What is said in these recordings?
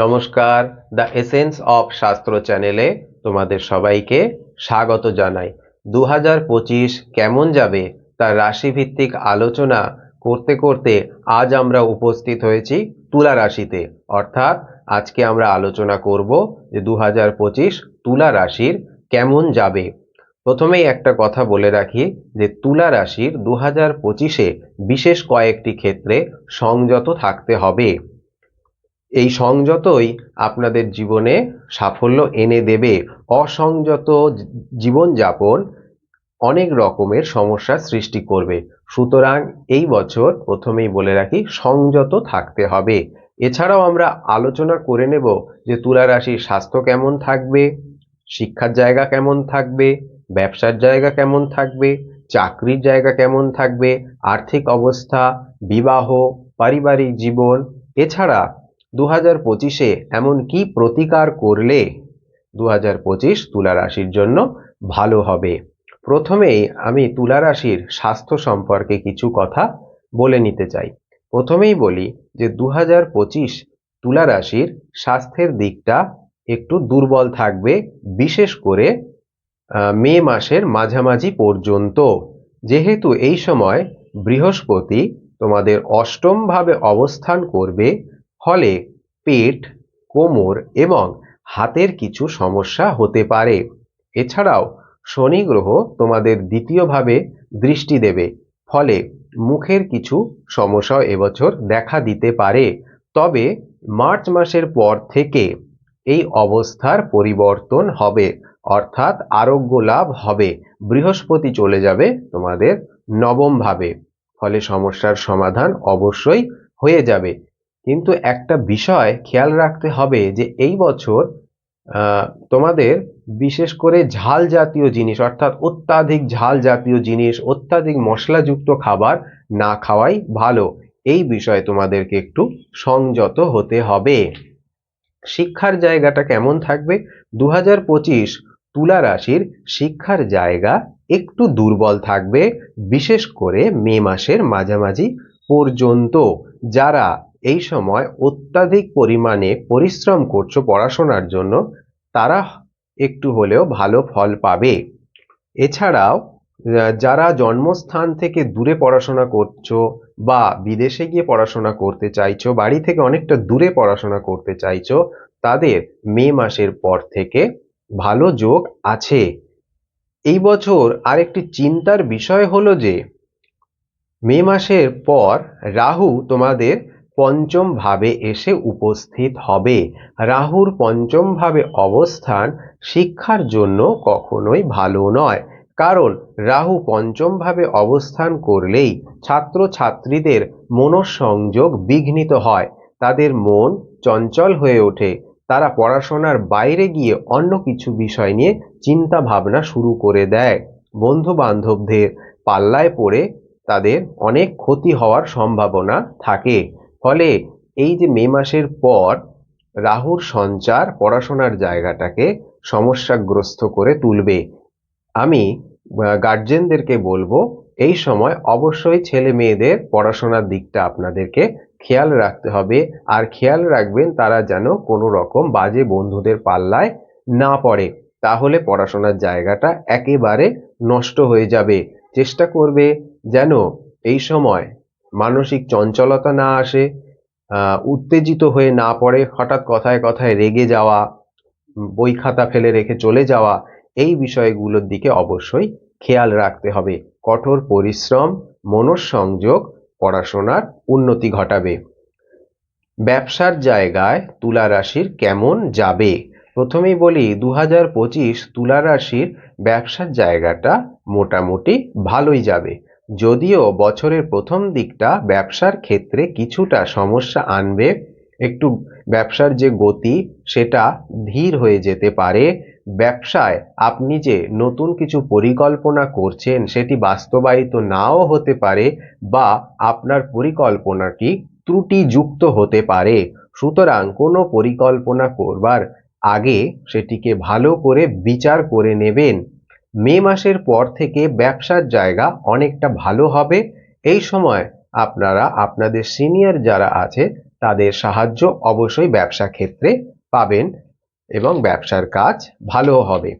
নমস্কার, the essence of শাস্ত্র চ্যানেলে তোমাদের সবাইকে স্বাগত জানাই। দু হাজার পঁচিশ কেমন যাবে তার রাশিভিত্তিক আলোচনা করতে করতে আজ আমরা উপস্থিত হয়েছি তুলা রাশিতে। অর্থাৎ আজকে আমরা আলোচনা করব যে দু হাজার পঁচিশ তুলা রাশির কেমন যাবে। প্রথমেই একটা কথা বলে রাখি যে তুলা রাশির দু হাজার পঁচিশে বিশেষ কয়েকটি ক্ষেত্রে সংযত থাকতে হবে। এই সংযতই আপনাদের জীবনে সাফল্য এনে দেবে। অসংযত জীবনযাপন অনেক রকমের সমস্যার সৃষ্টি করবে। সুতরাং এই বছর প্রথমেই বলে রাখি, সংযত থাকতে হবে। এছাড়াও আমরা আলোচনা করে নেব যে তুলা রাশির স্বাস্থ্য কেমন থাকবে, শিক্ষার জায়গা কেমন থাকবে, ব্যবসার জায়গা কেমন থাকবে, চাকরির জায়গা কেমন থাকবে, আর্থিক অবস্থা, বিবাহ, পারিবারিক জীবন, এছাড়া দু হাজার পঁচিশে এমন কি প্রতিকার করলে দু হাজার পঁচিশ তুলা রাশির জন্য ভালো হবে? প্রথমেই আমি তুলা রাশির স্বাস্থ্য সম্পর্কে কিছু কথা বলে নিতে চাই। প্রথমেই বলি যে দু হাজার পঁচিশ তুলা রাশির স্বাস্থ্যের দিকটা একটু দুর্বল থাকবে, বিশেষ করে মে মাসের মাঝামাঝি পর্যন্ত। যেহেতু এই সময় বৃহস্পতি তোমাদের অষ্টমভাবে অবস্থান করবে, ফলে পেট, কোমর এবং হাতের কিছু সমস্যা হতে পারে। এছাড়াও শনি গ্রহ তোমাদের দ্বিতীয়ভাবে দৃষ্টি দেবে, ফলে মুখের কিছু সমস্যাও এবছর দেখা দিতে পারে। তবে মার্চ মাসের পর থেকে এই অবস্থার পরিবর্তন হবে, অর্থাৎ আরোগ্য লাভ হবে। বৃহস্পতি চলে যাবে তোমাদের নবমভাবে, ফলে সমস্যার সমাধান অবশ্যই হয়ে যাবে। কিন্তু একটা বিষয় খেয়াল রাখতে হবে যে এই বছর তোমাদের বিশেষ করে ঝাল জাতীয় জিনিস, অর্থাৎ অত্যাধিক ঝাল জাতীয় জিনিস, অত্যাধিক মশলাযুক্ত খাবার না খাওয়াই ভালো। এই বিষয়ে তোমাদেরকে একটু সংযত হতে হবে। শিক্ষার জায়গাটা কেমন থাকবে? দু হাজার পঁচিশ তুলা রাশির শিক্ষার জায়গা একটু দুর্বল থাকবে, বিশেষ করে মে মাসের মাঝামাঝি পর্যন্ত। যারা এই সময় অত্যাধিক পরিমাণে পরিশ্রম করছ পড়াশোনার জন্য, তারা একটু হলেও ভালো ফল পাবে। এছাড়াও যারা জন্মস্থান থেকে দূরে পড়াশোনা করছ বা বিদেশে গিয়ে পড়াশোনা করতে চাইছো, বাড়ি থেকে অনেকটা দূরে পড়াশোনা করতে চাইছো, তাদের মে মাসের পর থেকে ভালো যোগ আছে। এই বছর আরেকটি চিন্তার বিষয় হলো যে, মে মাসের পর রাহু তোমাদের পঞ্চম ভাবে এসে উপস্থিত হবে। রাহুর পঞ্চম ভাবে অবস্থান শিক্ষার জন্য কখনোই ভালো নয়। কারণ রাহু পঞ্চম ভাবে অবস্থান করলেই ছাত্র ছাত্রীদের মনঃসংযোগ বিঘ্নিত হয়। তাদের মন চঞ্চল হয়ে ওঠে। তারা পড়াশোনার বাইরে গিয়ে অন্য কিছু বিষয় নিয়ে চিন্তা ভাবনা শুরু করে দেয়। বন্ধু বান্ধবদের পাল্লায় পড়ে তাদের অনেক ক্ষতি হওয়ার সম্ভাবনা থাকে। ফলে এই যে মে মাসের পর রাহুর সঞ্চার পড়াশোনার জায়গাটাকে সমস্যাগ্রস্ত করে তুলবে। আমি গার্জেনদেরকে বলব, এই সময় অবশ্যই ছেলে মেয়েদের পড়াশোনার দিকটা আপনাদেরকে খেয়াল রাখতে হবে। আর খেয়াল রাখবেন, তারা যেন কোনো রকম বাজে বন্ধুদের পাল্লায় না পড়ে। তাহলে পড়াশোনার জায়গাটা একেবারে নষ্ট হয়ে যাবে। চেষ্টা করবে যেন এই সময় মানসিক চঞ্চলতা না আসে উত্তেজিত হয়ে না পড়ে, হঠাৎ কথায় কথায় রেগে যাওয়া, বই খাতা ফেলে রেখে চলে যাওয়া, এই বিষয়গুলোর দিকে অবশ্যই খেয়াল রাখতে হবে। কঠোর পরিশ্রম, মনঃসংযোগ, পড়াশোনার উন্নতি ঘটাবে। ব্যবসার জায়গায় তুলা রাশির কেমন যাবে? প্রথমেই বলি দু হাজার পঁচিশ তুলা রাশির ব্যবসার জায়গাটা মোটামুটি ভালোই যাবে। যদিও বছরের প্রথম দিকটা ব্যবসার ক্ষেত্রে কিছুটা সমস্যা আনবে, একটু ব্যবসার যে গতি সেটা ধীর হয়ে যেতে পারে। ব্যবসায় আপনি যে নতুন কিছু পরিকল্পনা করছেন সেটি বাস্তবায়িত নাও হতে পারে বা আপনার পরিকল্পনাটি ত্রুটিযুক্ত হতে পারে। সুতরাং কোনো পরিকল্পনা করবার আগে সেটিকে ভালো করে বিচার করে নেবেন। মে মাসের পর থেকে ব্যবসার জায়গা অনেকটা ভালো হবে। এই সময় আপনারা, আপনাদের সিনিয়র যারা আছে, তাদের সাহায্য অবশ্যই ব্যবসা ক্ষেত্রে পাবেন এবং ব্যবসার কাজ ভালো হবে।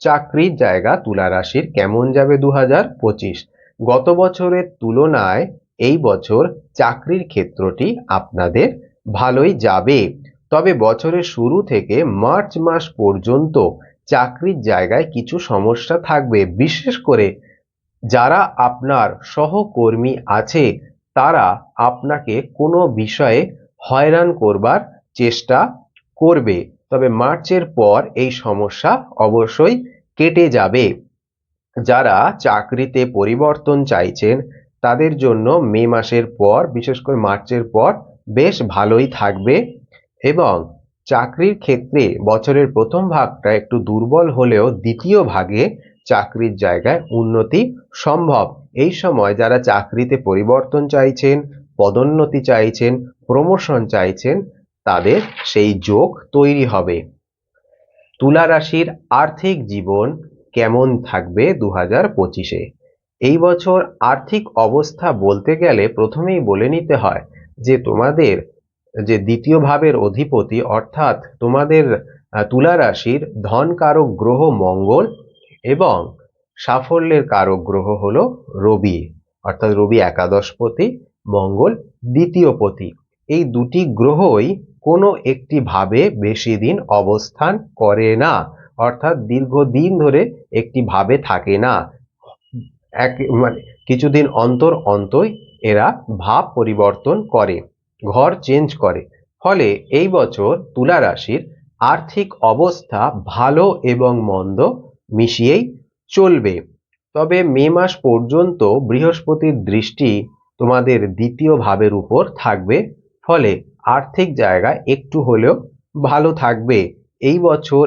চাকরির জায়গা তুলা রাশির কেমন যাবে দু হাজার পঁচিশ? গত বছরের তুলনায় এই বছর চাকরির ক্ষেত্রটি আপনাদের ভালোই যাবে। তবে বছরের শুরু থেকে মার্চ মাস পর্যন্ত চাকরির জায়গায় কিছু সমস্যা থাকবে। বিশেষ করে যারা আপনার সহকর্মী আছে, তারা আপনাকে কোনো বিষয়ে হয়রান করবার চেষ্টা করবে। তবে মার্চের পর এই সমস্যা অবশ্যই কেটে যাবে। যারা চাকরিতে পরিবর্তন চাইছেন, তাদের জন্য মে মাসের পর, বিশেষ করে মার্চের পর, বেশ ভালোই থাকবে এবং চাকরির ক্ষেত্রে বছরের প্রথম ভাগটা একটু দুর্বল হলেও দ্বিতীয় ভাগে চাকরির জায়গায় উন্নতি সম্ভব। এই সময় যারা চাকরিতে পরিবর্তন চাইছেন, পদোন্নতি চাইছেন প্রমোশন চাইছেন, তাদের সেই যোগ তৈরি হবে। তুলা রাশির আর্থিক জীবন কেমন থাকবে দু হাজার পঁচিশে? এই বছর আর্থিক অবস্থা বলতে গেলে প্রথমেই বলে নিতে হয় যে তোমাদের যে দ্বিতীয় ভাবের অধিপতি, অর্থাৎ তোমাদের তুলা রাশির ধন কারক গ্রহ মঙ্গল এবং সাফল্যের কারক গ্রহ হল রবি, অর্থাৎ রবি একাদশপতি, মঙ্গল দ্বিতীয় পতি। এই দুটি গ্রহই কোনো একটি ভাবে বেশি দিন অবস্থান করে না, অর্থাৎ দীর্ঘদিন ধরে একটি ভাবে থাকে না। এক মানে কিছুদিন অন্তর অন্তই এরা ভাব পরিবর্তন করে। ঘর চেঞ্জ করে। ফলে এই বছর তুলা রাশির আর্থিক অবস্থা ভালো এবং মন্দ মিশিয়েই চলবে। তবে মে মাস পর্যন্ত বৃহস্পতির দৃষ্টি তোমাদের দ্বিতীয় ভাবের উপর থাকবে। ফলে আর্থিক জায়গা একটু হলেও ভালো থাকবে। এই বছর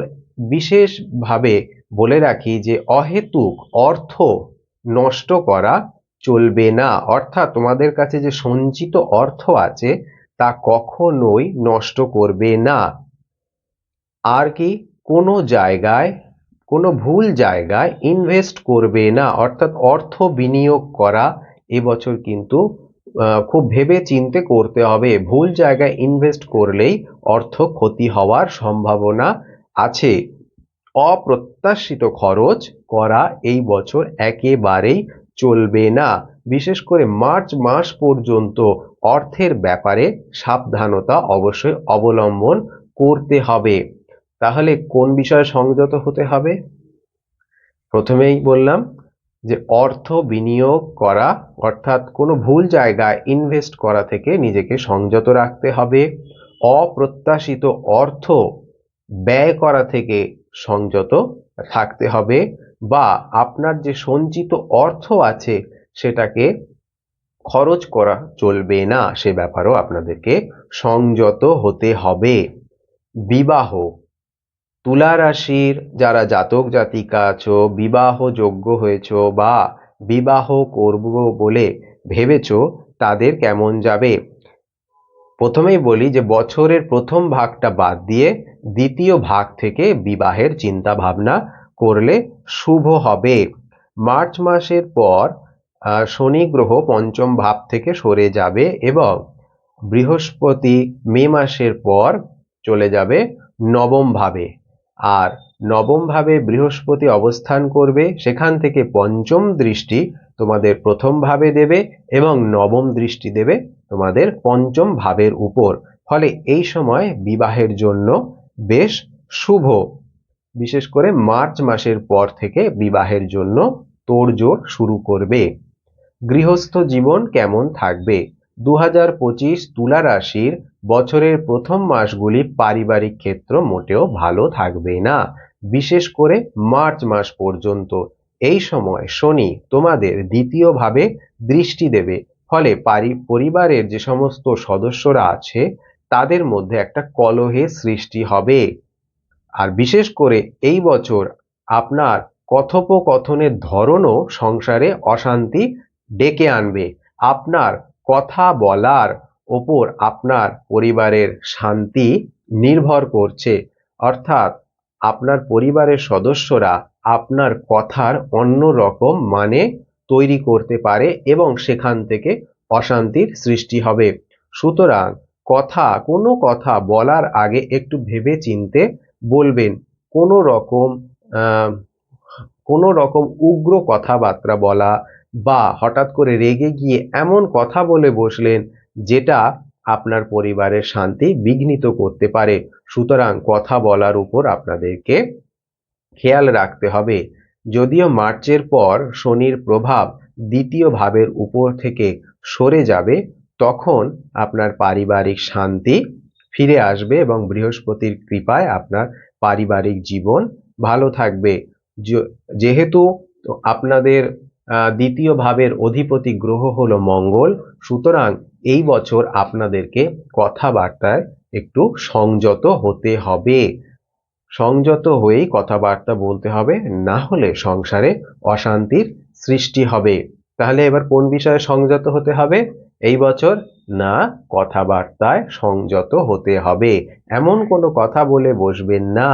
বিশেষভাবে বলে রাখি যে অহেতুক অর্থ নষ্ট করা চলবে না। অর্থাৎ তোমাদের কাছে যে সঞ্চিত অর্থ আছে, তা কখনোই নষ্ট করবে না। আর কি? কোনো জায়গায়, কোনো ভুল জায়গায় ইনভেস্ট করবে না। অর্থাৎ অর্থ বিনিয়োগ করা এবছর কিন্তু খুব ভেবে চিনতে করতে হবে। ভুল জায়গায় ইনভেস্ট করলেই অর্থ ক্ষতি হওয়ার সম্ভাবনা আছে। অপ্রত্যাশিত খরচ করা এই বছর একেবারেই চলবে না। বিশেষ করে মার্চ মাস পর্যন্ত অর্থের ব্যাপারে সাবধানতা অবশ্যই অবলম্বন করতে হবে। তাহলে কোন বিষয়ে সংযত হতে হবে? প্রথমেই বললাম যে অর্থ বিনিয়োগ করা অর্থাৎ কোনো ভুল জায়গায় ইনভেস্ট করা থেকে নিজেকে সংযত রাখতে হবে। অপ্রত্যাশিত অর্থ ব্যয় করা থেকে সংযত থাকতে হবে। বা আপনার যে সঞ্চিত অর্থ আছে সেটাকে খরচ করা চলবে না, সে ব্যাপারেও আপনাদেরকে সংযত হতে হবে। বিবাহ তুলা রাশির যারা জাতক জাতিকা আছো, বিবাহ যোগ্য হয়েছ বা বিবাহ করব বলে ভেবেছ, তাদের কেমন যাবে? প্রথমেই বলি যে বছরের প্রথম ভাগটা বাদ দিয়ে দ্বিতীয় ভাগ থেকে বিবাহের চিন্তা ভাবনা করলে শুভ হবে। মার্চ মাসের পর শনি গ্রহ পঞ্চম ভাব থেকে সরে যাবে এবং বৃহস্পতি মে মাসের পর চলে যাবে নবম ভাবে। আর নবম ভাবে বৃহস্পতি অবস্থান করবে, সেখান থেকে পঞ্চম দৃষ্টি তোমাদের প্রথম ভাবে দেবে এবং নবম দৃষ্টি দেবে তোমাদের পঞ্চম ভাবের উপর। ফলে এই সময় বিবাহের জন্য বেশ শুভ। বিশেষ করে মার্চ মাসের পর থেকে বিবাহের জন্য তোড়জোড় শুরু করবে। গৃহস্থ জীবন কেমন থাকবে? দু হাজার পঁচিশ তুলা রাশির বছরের প্রথম মাসগুলি পারিবারিক ক্ষেত্র মোটেও ভালো থাকবে না। বিশেষ করে মার্চ মাস পর্যন্ত। এই সময় শনি তোমাদের দ্বিতীয়ভাবে দৃষ্টি দেবে। ফলে পরিবারের যে সমস্ত সদস্যরা আছে, তাদের মধ্যে একটা কলহের সৃষ্টি হবে। আর বিশেষ করে এই বছর আপনার কথোপকথনের ধরনও সংসারে অশান্তি ডেকে আনবে। আপনার কথা বলার ওপর আপনার পরিবারের শান্তি নির্ভর করছে। অর্থাৎ আপনার পরিবারের সদস্যরা আপনার কথার অন্য রকম মানে তৈরি করতে পারে এবং সেখান থেকে অশান্তির সৃষ্টি হবে। সুতরাং কথা, কোনো কথা বলার আগে একটু ভেবে চিনতে বলবেন, কোনো রকম কোনো রকম উগ্র কথাবার্তা বলা বা হঠাৎ করে রেগে গিয়ে এমন কথা বলে বসলেন যেটা আপনার পরিবারের শান্তি বিঘ্নিত করতে পারে। সুতরাং কথা বলার উপর আপনাদেরকে খেয়াল রাখতে হবে। যদিও মার্চের পর শনির প্রভাব দ্বিতীয় ভাবের উপর থেকে সরে যাবে, তখন আপনার পারিবারিক শান্তি ফিরে আসবে এবং বৃহস্পতির কৃপায় আপনার পারিবারিক জীবন ভালো থাকবে। যেহেতু আপনাদের দ্বিতীয় ভাবের অধিপতি গ্রহ হলো মঙ্গল, সুতরাং এই বছর আপনাদেরকে কথাবার্তায় একটু সংযত হতে হবে। সংযত হয়েই কথাবার্তা বলতে হবে, না হলে সংসারে অশান্তির সৃষ্টি হবে। তাহলে এবার কোন বিষয়ে সংযত হতে হবে? এই বছর না কথাবার্তায় সংযত হতে হবে। এমন কোনো কথা বলে বসবেন না,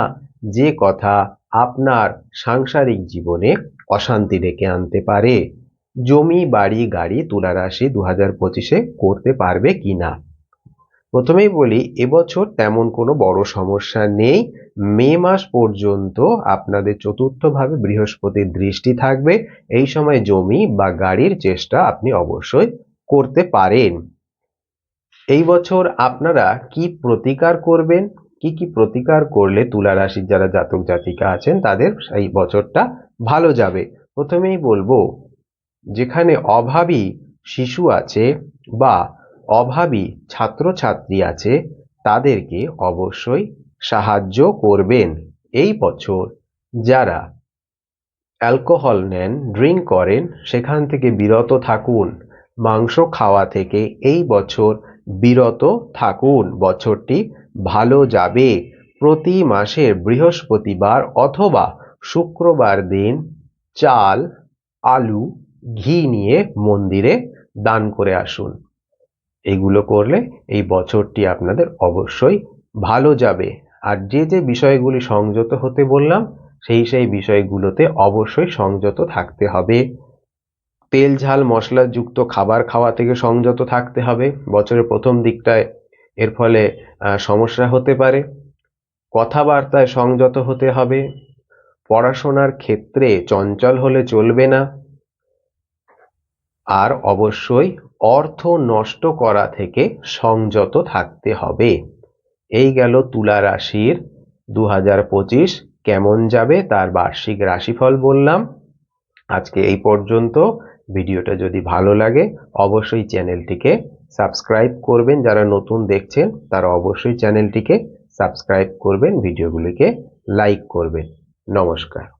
যে কথা আপনার সাংসারিক জীবনে অশান্তি ডেকে আনতে পারে। জমি, বাড়ি, গাড়ি তুলারাশি দু হাজার পঁচিশে করতে পারবে কিনা প্রথমেই বলি এবছর তেমন কোনো বড় সমস্যা নেই। মে মাস পর্যন্ত আপনাদের চতুর্থভাবে বৃহস্পতির দৃষ্টি থাকবে। এই সময় জমি বা গাড়ির চেষ্টা আপনি অবশ্যই করতে পারেন। এই বছর আপনারা কি প্রতিকার করবেন? কি কি প্রতিকার করলে তুলা রাশির যারা জাতক জাতিকা আছেন, তাদের এই বছরটা ভালো যাবে? প্রথমেই বলব, যেখানে অভাবী শিশু আছে বা অভাবী ছাত্রছাত্রী আছে, তাদেরকে অবশ্যই সাহায্য করবেন। এই বছর যারা অ্যালকোহল নেন, ড্রিঙ্ক করেন, সেখান থেকে বিরত থাকুন। মাংস খাওয়া থেকে এই বছর বিরত থাকুন। বছরটি ভালো যাবে। প্রতি মাসের বৃহস্পতিবার অথবা শুক্রবার দিন চাল, আলু, ঘি নিয়ে মন্দিরে দান করে আসুন। এগুলো করলে এই বছরটি আপনাদের অবশ্যই ভালো যাবে। আর যে যে বিষয়গুলি সংযত হতে বললাম, সেই সেই বিষয়গুলোতে অবশ্যই সংযত থাকতে হবে। তেল, ঝাল, মশলাযুক্ত খাবার খাওয়া থেকে সংযত থাকতে হবে। বছরের প্রথম দিকটায় এর ফলে সমস্যা হতে পারে। কথাবার্তায় সংযত হতে হবে। পড়াশোনার ক্ষেত্রে চঞ্চল হলে চলবে না। আর অবশ্যই অর্থ নষ্ট করা থেকে সংযত থাকতে হবে। এই গেল তুলা রাশির দু হাজার পঁচিশ কেমন যাবে তার বার্ষিক রাশিফল বললাম। আজকে এই পর্যন্ত। ভিডিওটা যদি ভালো লাগে, অবশ্যই চ্যানেলটিকে সাবস্ক্রাইব করবেন। যারা নতুন দেখছেন, তারা অবশ্যই চ্যানেলটিকে সাবস্ক্রাইব করবেন, ভিডিওগুলিকে লাইক করবেন। নমস্কার।